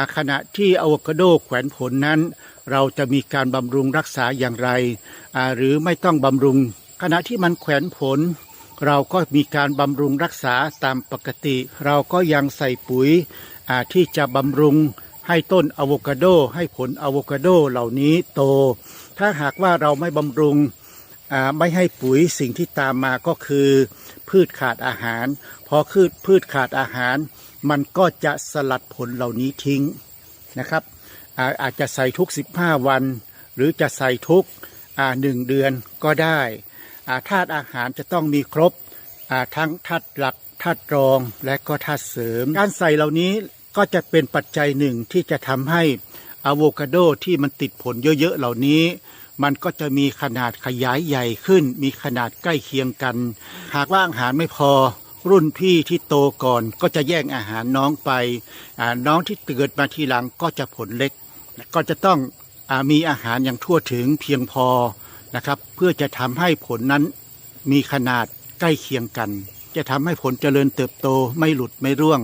าขณะที่อะโวคาโดแขวนผลนั้น เราจะมีการบำรุงรักษาอย่างไร หรือไม่ต้องบำรุง ขณะที่มันแขวนผล เราก็มีการบำรุงรักษาตามปกติ เราก็ยังใส่ปุ๋ยที่จะบำรุงให้ต้นอะโวคาโดให้ผลอะโวคาโดเหล่านี้โต ถ้าหากว่าเราไม่บำรุง ไม่ให้ปุ๋ยสิ่งที่ตามมาก็คือพืชขาดอาหาร พอพืชพืชขาดอาหาร มันก็จะสลัดผลเหล่านี้ทิ้งนะครับอาอาจจะใส่ทุก 15 วัน หรือจะใส่ทุกหนึ่งเดือนก็ได้ธาตุอาหารจะต้องมีครบทั้งธาตุหลักธาตุรองและก็ธาตุเสริม การใส่เหล่านี้ก็จะเป็นปัจจัยหนึ่งที่จะทำให้อะโวคาโดที่มันติดผลเยอะๆเหล่านี้ มันก็จะมีขนาดขยายใหญ่ขึ้น มีขนาดใกล้เคียงกัน หากว่าอาหารไม่พอรุ่นพี่ที่โตก่อนก็จะแย่งอาหารน้องไปน้องที่เกิดมาทีหลังก็จะผลเล็ก ก็จะต้องอมีอาหารอย่างทั่วถึงเพียงพอนะครับ เพื่อจะทำให้ผลนั้นมีขนาดใกล้เคียงกัน จะทำให้ผลเจริญเติบโตไม่หลุดไม่ร่วง